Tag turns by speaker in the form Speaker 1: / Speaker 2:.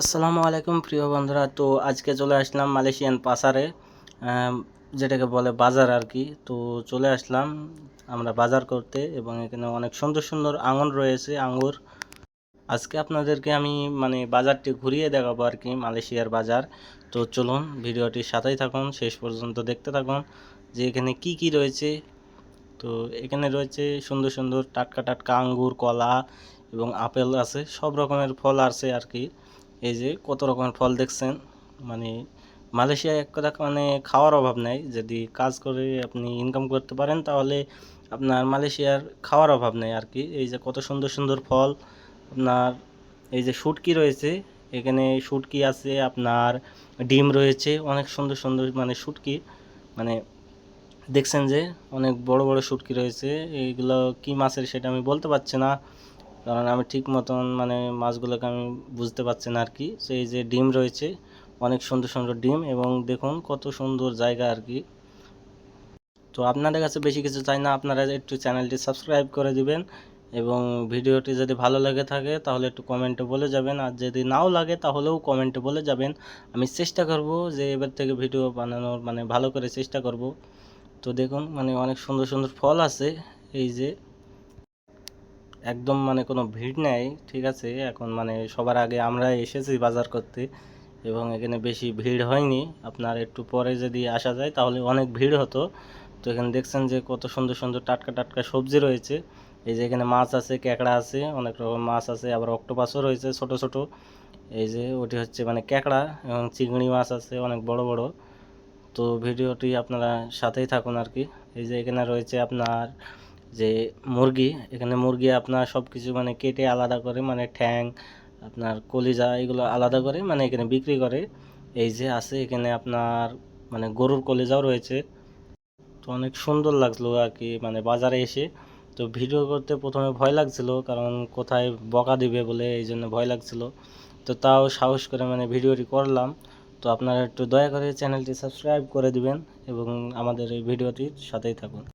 Speaker 1: আসসালামু আলাইকুম, প্রিয় বন্ধুরা। তো আজকে চলে আসলাম মালয়েশিয়ান পাসারে যেটাকে বলে বাজার আর কি। তো চলে আসলাম আমরা বাজার করতে এবং এখানে অনেক সুন্দর সুন্দর আঙুর রয়েছে, আঙুর। আজকে আপনাদেরকে আমি মানে বাজারটি ঘুরিয়ে দেখাবো আর কি, মালয়েশিয়ার বাজার। তো চলুন ভিডিওটির সাথেই থাকুন, শেষ পর্যন্ত দেখতে থাকুন যে এখানে কি কি রয়েছে। তো এখানে রয়েছে সুন্দর সুন্দর টাটকা টাটকা আঙ্গুর কলা এবং আপেল আছে, সব রকমের ফল আছে আর কি। এই যে কত রকমের ফল দেখছেন? মানে মালয়েশিয়ায় এক কথা মানে খাওয়ার অভাব নেই। যদি কাজ করে আপনি ইনকাম করতে পারেন, তাহলে আপনার মালয়েশিয়ার খাওয়ার অভাব নেই আর কি। এই যে কত সুন্দর সুন্দর ফল, আপনার এই যে শুটকি রয়েছে, এখানে শুটকি আছে, আপনার ডিম রয়েছে, অনেক সুন্দর সুন্দর মানে শুটকি। মানে দেখছেন যে অনেক বড় বড় শুটকি রয়েছে। এইগুলো কি মাছের সেটা আমি বলতে পারছি না। কারণ আমি ঠিক মতন মানে মাছগুলোকে আমি বুঝতে পারছি না আর কি। তো এই যে ডিম রয়েছে, অনেক সুন্দর সুন্দর ডিম এবং দেখুন কত সুন্দর জায়গা আর কি। তো আপনাদের কাছে বেশি কিছু চাই না, আপনারা একটু চ্যানেলটি সাবস্ক্রাইব করে দিবেন এবং ভিডিওটি যদি ভালো লেগে থাকে তাহলে একটু কমেন্টে বলে যাবেন, আর যদি নাও লাগে তাহলেও কমেন্টে বলে যাবেন। আমি চেষ্টা করব যে এবার থেকে ভিডিও বানানোর মানে ভালো করে চেষ্টা করব। তো দেখুন মানে অনেক সুন্দর সুন্দর ফল আছে, এই যে একদম মানে কোনো ভিড় নেই, ঠিক আছে? এখন মানে সবার আগে আমরা এসেছি বাজার করতে এবং এখানে বেশি ভিড় হয়নি। আপনার একটু পরে যদি আসা যায় তাহলে অনেক ভিড় হতো। তো এখানে দেখছেন যে কত সুন্দর সুন্দর টাটকা টাটকা সবজি রয়েছে। এই যে এখানে মাছ আছে, ক্যাকড়া আছে, অনেক রকম মাছ আছে, আবার অক্টোপাসও রয়েছে ছোট ছোট। এই যে ওটি হচ্ছে মানে ক্যাকড়া এবং চিংড়ি মাছ আছে, অনেক বড় বড়। তো ভিডিওটি আপনারা সাথেই থাকুন আর কি। এই যে এখানে রয়েছে আপনার যে মুরগি, এখানে মুরগি আপনার সব কিছু মানে কেটে আলাদা করে মানে ঠ্যাং, আপনার কলিজা এগুলো আলাদা করে মানে এখানে বিক্রি করে। এই যে আছে এখানে আপনার মানে গরুর কলিজাও রয়েছে। তো অনেক সুন্দর লাগল আর কি মানে বাজারে এসে। তো ভিডিও করতে প্রথমে ভয় লাগছিল, কারণ কোথায় বকা দিবে বলে এই জন্য ভয় লাগছিল। তো তাও সাহস করে মানে ভিডিওটি করলাম। তো আপনারা একটু দয়া করে চ্যানেলটি সাবস্ক্রাইব করে দিবেন এবং আমাদের এই ভিডিওটির সাথেই থাকুন।